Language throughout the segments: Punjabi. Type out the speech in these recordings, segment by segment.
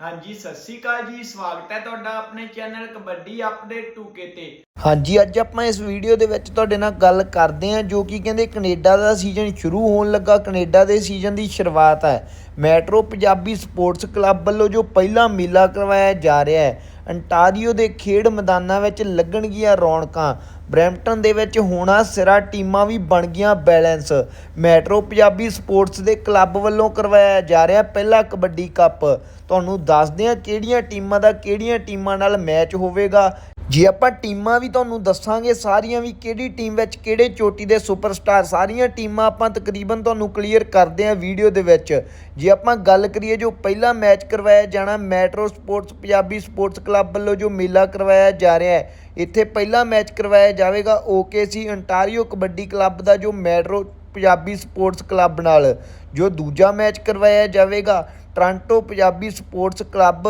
ਹਾਂਜੀ, ਸਤਿ ਸ੍ਰੀ ਅਕਾਲ ਜੀ, ਸਵਾਗਤ ਹੈ ਤੁਹਾਡਾ ਆਪਣੇ ਚੈਨਲ ਕਬੱਡੀ ਅਪਡੇਟ 2K ਤੇ। ਹਾਂਜੀ, ਅੱਜ ਆਪਾਂ ਇਸ ਵੀਡੀਓ ਦੇ ਵਿੱਚ ਤੁਹਾਡੇ ਨਾਲ ਗੱਲ ਕਰਦੇ ਹਾਂ, ਜੋ ਕਿ ਕਹਿੰਦੇ ਕੈਨੇਡਾ ਦਾ ਸੀਜ਼ਨ ਸ਼ੁਰੂ ਹੋਣ ਲੱਗਾ। ਕੈਨੇਡਾ ਦੇ ਸੀਜ਼ਨ ਦੀ ਸ਼ੁਰੂਆਤ ਹੈ। ਮੈਟਰੋ ਪੰਜਾਬੀ ਸਪੋਰਟਸ ਕਲੱਬ ਵੱਲੋਂ ਜੋ ਪਹਿਲਾ ਮੇਲਾ ਕਰਵਾਇਆ ਜਾ ਰਿਹਾ ਹੈ, ਅੰਟਾਰੀਓ ਦੇ ਖੇਡ ਮੈਦਾਨਾਂ ਵਿੱਚ ਲੱਗਣਗੀਆਂ ਰੌਣਕਾਂ। ਬਰੈਂਪਟਨ ਦੇ ਵਿੱਚ ਹੋਣਾ ਸਿਰਾ ਟੀਮਾਂ ਵੀ ਬਣ ਗਈਆਂ ਬੈਲੈਂਸ। ਮੈਟਰੋ ਪੰਜਾਬੀ ਸਪੋਰਟਸ ਦੇ ਕਲੱਬ ਵੱਲੋਂ ਕਰਵਾਇਆ ਜਾ ਰਿਹਾ ਪਹਿਲਾ ਕਬੱਡੀ ਕੱਪ। ਤੁਹਾਨੂੰ ਦੱਸਦੇ ਹਾਂ ਕਿਹੜੀਆਂ ਟੀਮਾਂ ਦਾ ਕਿਹੜੀਆਂ ਟੀਮਾਂ ਨਾਲ ਮੈਚ ਹੋਵੇਗਾ। ਜੇ ਆਪਾਂ ਟੀਮਾਂ ਵੀ ਤੁਹਾਨੂੰ ਦੱਸਾਂਗੇ, ਸਾਰੀਆਂ ਵੀ ਕਿਹੜੀ ਟੀਮ ਵਿੱਚ ਕਿਹੜੇ ਚੋਟੀ ਦੇ ਸੁਪਰਸਟਾਰ, ਸਾਰੀਆਂ ਟੀਮਾਂ ਆਪਾਂ ਤਕਰੀਬਨ ਤੁਹਾਨੂੰ ਕਲੀਅਰ ਕਰਦੇ ਹਾਂ ਵੀਡੀਓ ਦੇ ਵਿੱਚ। ਜੇ ਆਪਾਂ ਗੱਲ ਕਰੀਏ ਜੋ ਪਹਿਲਾ ਮੈਚ ਕਰਵਾਇਆ ਜਾਣਾ metro sports Punjabi sports club ਵੱਲੋਂ ਜੋ ਮੇਲਾ ਕਰਵਾਇਆ ਜਾ ਰਿਹਾ ਹੈ, ਇੱਥੇ ਪਹਿਲਾ ਮੈਚ ਕਰਵਾਇਆ ਜਾਵੇਗਾ ਓਕੇਸੀ ਅੰਟਾਰੀਓ ਕਬੱਡੀ ਕਲੱਬ ਦਾ ਜੋ ਮੈਟਰੋ ਪੰਜਾਬੀ ਸਪੋਰਟਸ ਕਲੱਬ ਨਾਲ। ਜੋ ਦੂਜਾ ਮੈਚ ਕਰਵਾਇਆ ਜਾਵੇਗਾ ਟ੍ਰਾਂਟੋ ਪੰਜਾਬੀ ਸਪੋਰਟਸ ਕਲੱਬ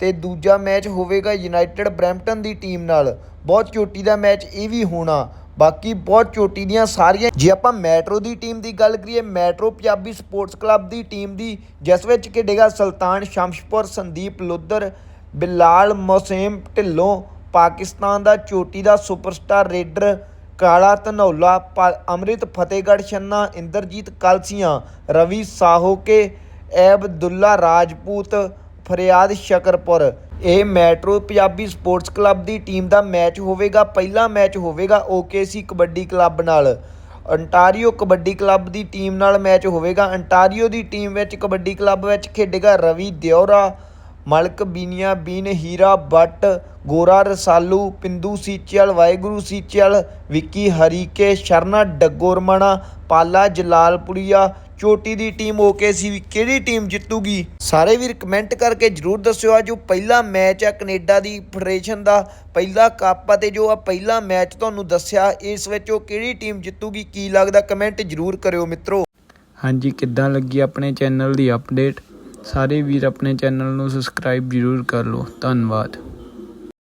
ਤੇ ਦੂਜਾ ਮੈਚ ਹੋਵੇਗਾ ਯੂਨਾਈਟਿਡ ਬਰੈਂਪਟਨ ਦੀ ਟੀਮ ਨਾਲ। ਬਹੁਤ ਚੋਟੀ ਦਾ ਮੈਚ ਇਹ ਵੀ ਹੋਣਾ। ਬਾਕੀ ਬਹੁਤ ਚੋਟੀ ਦੀਆਂ ਸਾਰੀਆਂ ਜੇ ਆਪਾਂ ਮੈਟਰੋ ਦੀ ਟੀਮ ਦੀ ਗੱਲ ਕਰੀਏ, ਮੈਟਰੋ ਪੰਜਾਬੀ ਸਪੋਰਟਸ ਕਲੱਬ ਦੀ ਟੀਮ ਦੀ, ਜਿਸ ਵਿੱਚ ਖੇਡੇਗਾ ਸੁਲਤਾਨ ਸ਼ਮਸ਼ਪੁਰ, ਸੰਦੀਪ ਲੁੱਦਰ ਬਿਲਾਲ ਮੋਸੇਮ ਢਿੱਲੋਂ, ਪਾਕਿਸਤਾਨ ਦਾ ਚੋਟੀ ਦਾ ਸੁਪਰਸਟਾਰ ਰੇਡਰ ਕਾਲਾ ਧਨੌਲਾ, ਪ- ਅੰਮ੍ਰਿਤ ਫਤਿਹਗੜ੍ਹ ਛੰਨਾ, ਇੰਦਰਜੀਤ ਕਲਸੀਆਂ, ਰਵੀ ਸਾਹੋਕੇ, ਐਬਦੁੱਲਾ ਰਾਜਪੂਤ ਫਰਿਆਦ ਸ਼ਕਰਪੁਰ। ਇਹ ਮੈਟਰੋ ਪੰਜਾਬੀ ਸਪੋਰਟਸ ਕਲੱਬ ਦੀ ਟੀਮ ਦਾ ਮੈਚ ਹੋਵੇਗਾ, ਪਹਿਲਾ ਮੈਚ ਹੋਵੇਗਾ ਓਕੇਸੀ ਕਬੱਡੀ ਕਲੱਬ ਨਾਲ। ਅੰਟਾਰੀਓ ਕਬੱਡੀ ਕਲੱਬ ਦੀ ਟੀਮ ਨਾਲ ਮੈਚ ਹੋਵੇਗਾ। ਅੰਟਾਰੀਓ ਦੀ ਟੀਮ ਵਿੱਚ ਕਬੱਡੀ ਕਲੱਬ ਵਿੱਚ ਖੇਡੇਗਾ ਰਵੀ ਦਿਉਰਾ ਮਲਕ ਬੀਨੀਆ ਬੀਨ, ਹੀਰਾ ਬੱਟ, ਗੋਰਾ ਰਸਾਲੂ, ਪਿੰਦੂ ਸੀਚਲ ਵਾਹਿਗੁਰੂ ਸੀਚਲ ਵਿੱਕੀ ਹਰੀਕੇ, ਸ਼ਰਨਾ ਡੱਗੋਰਮਣਾ, ਪਾਲਾ ਜਲਾਲਪੁਰੀਆ ਚੋਟੀ ਦੀ ਟੀਮ ਓਕੇ ਸੀ ਵੀ ਕਿਹੜੀ ਟੀਮ ਜਿੱਤੂਗੀ? ਸਾਰੇ ਵੀਰ ਕਮੈਂਟ ਕਰਕੇ ਜਰੂਰ ਦੱਸਿਓ ਆ ਜੋ ਪਹਿਲਾ ਮੈਚ ਆ ਕੈਨੇਡਾ ਦੀ ਫੈਡਰੇਸ਼ਨ ਦਾ। ਪਹਿਲਾ ਕੱਪ ਅਤੇ ਜੋ ਆ ਪਹਿਲਾ ਮੈਚ ਤੁਹਾਨੂੰ ਦੱਸਿਆ, ਇਸ ਵਿੱਚ ਉਹ ਕਿਹੜੀ ਟੀਮ ਜਿੱਤੂਗੀ, ਕੀ ਲੱਗਦਾ ਕਮੈਂਟ ਜਰੂਰ ਕਰਿਓ ਮਿੱਤਰੋ। ਹਾਂਜੀ, ਕਿੱਦਾਂ ਲੱਗੀ ਆਪਣੇ ਚੈਨਲ ਦੀ ਅਪਡੇਟ ਸਾਰੇ ਵੀਰ ਆਪਣੇ ਚੈਨਲ ਨੂੰ ਸਬਸਕ੍ਰਾਈਬ ਜ਼ਰੂਰ ਕਰ ਲਓ। ਧੰਨਵਾਦ।